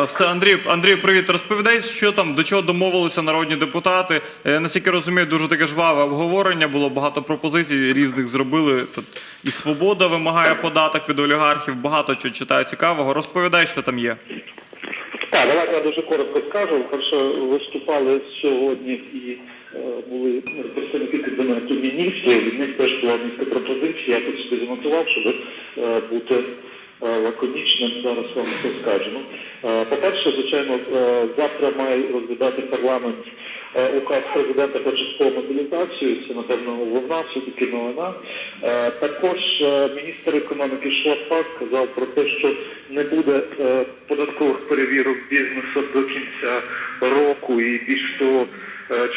Е, Все, Андрій, Андрій, привіт. Розповідай, що там до чого домовилися народні депутати. Е, Наскільки розумію, дуже таке жваве обговорення. Було багато пропозицій різних зробили. Тут і свобода вимагає податок від олігархів. Багато чого читаю цікавого. Розповідай, що там є. Так, давайте я дуже коротко скажу. Перше, виступали сьогодні і е, були представники кабінету міністрів. Від них теж була низка пропозицій. Я тут собі занотував, щоб бути лаконічним. Зараз вам це скажу. Е, По-перше, звичайно, е, завтра має розглядати парламент е, указ президента про часткову мобілізацію. Це, напевно, головна все-таки новина. Також міністр економіки Шлапак сказав про те, що не буде податкових перевірок бізнесу до кінця року, і більш того,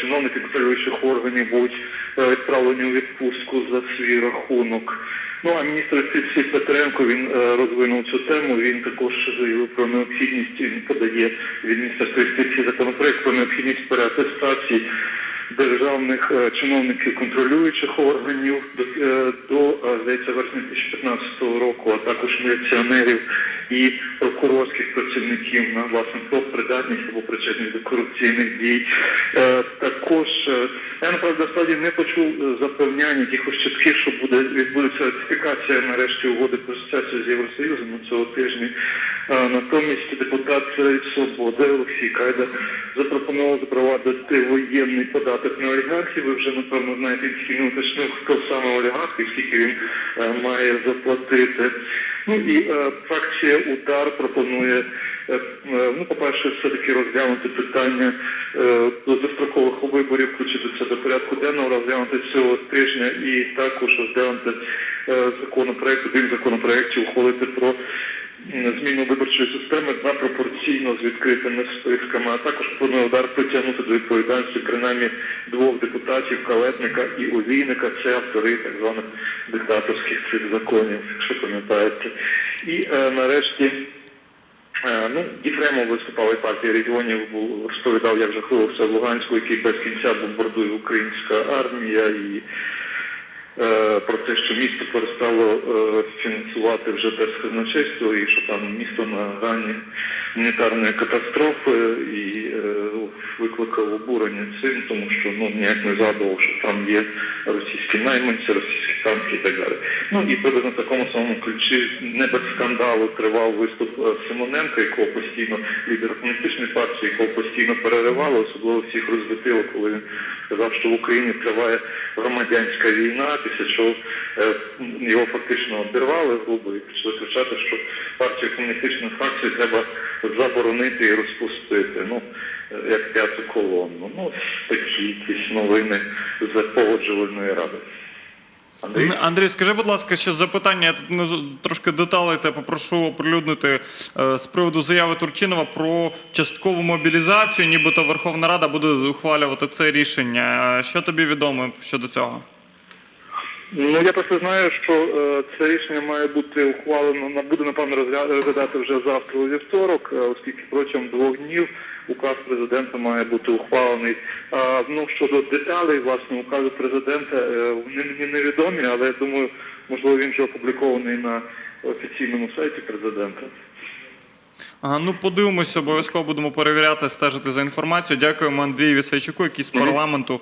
чиновники контролюючих органів будуть відправлені у відпустку за свій рахунок. Ну а міністр юстиції Петренко він е, розвинув цю тему. Він також заявив про необхідність він подає від міністерства юстиції законопроект про необхідність переатестації державних е, чиновників контролюючих органів до, е, здається, вересня 2015 року, а також міліціонерів і прокурорських працівників на власне про придатність або причетність до корупційних дій. Е, Також е, я направді насправді не почув е, запевнянь якихось чітких, що буде відбудеться ратифікація нарешті угоди про асоціацію з Євросоюзом на цього тижня. Е, Натомість депутат Свободи Олексій Кайда запропонував запровадити воєнний податок на олігархів. Ви вже напевно знаєте, тільки не уточнив, хто саме олігарх і скільки він е, має заплатити. Ну і е, фракція Удар пропонує, е, е, ну, по-перше, все-таки розглянути питання е, до дострокових виборів, включити це до порядку денного, розглянути цього тижня і також розглянути е, законопроект, один законопроект ухвалити про зміну виборчої системи на пропорційно з відкритими списками, а також пропонує удар притягнути до відповідальності принаймні двох депутатів Калетника і Олійника. Це автори так званих диктаторських цих законів, якщо пам'ятаєте. І е, нарешті. Е, Ну, Єфремов виступав і партії регіонів, розповідав, як жахливо все в Луганську, який без кінця бомбардує українська армія, і е, про те, що місто перестало е, фінансувати вже без казначейства, і що там місто на грані гуманітарної катастрофи, і е, викликав обурення цим, тому що ну, ніяк не згадував, що там є російські найманці, російські танки і так далі. Ну і приблизно в такому самому ключі не без скандалу тривав виступ е, Симоненка, якого постійно лідер комуністичної партії, якого постійно переривали, особливо всіх розлютило, коли він сказав, що в Україні триває громадянська війна, після чого е, його фактично обірвали грубо і почали кричати, що партію комуністичної фракції треба заборонити і розпустити. Ну, е, як п'яту колонну. Ну, такі якісь новини з погоджувальної ради. Андрій? Андрій, скажи, будь ласка, ще запитання. Я тут не трошки деталей та попрошу оприлюднити е, з приводу заяви Турчинова про часткову мобілізацію. Нібито Верховна Рада буде ухвалювати це рішення. Е, Що тобі відомо щодо цього? Ну я просто знаю, що е, це рішення має бути ухвалено, буде напевно розглядати вже завтра у вівторок, е, оскільки протягом двох днів указ президента має бути ухвалений. А, ну щодо деталей власне указу президента, е, вони мені невідомі, але я думаю, можливо він вже опублікований на офіційному сайті президента. Ага, ну подивимося, обов'язково будемо перевіряти, стежити за інформацією. Дякуємо Андрію Вісайчуку, який з парламенту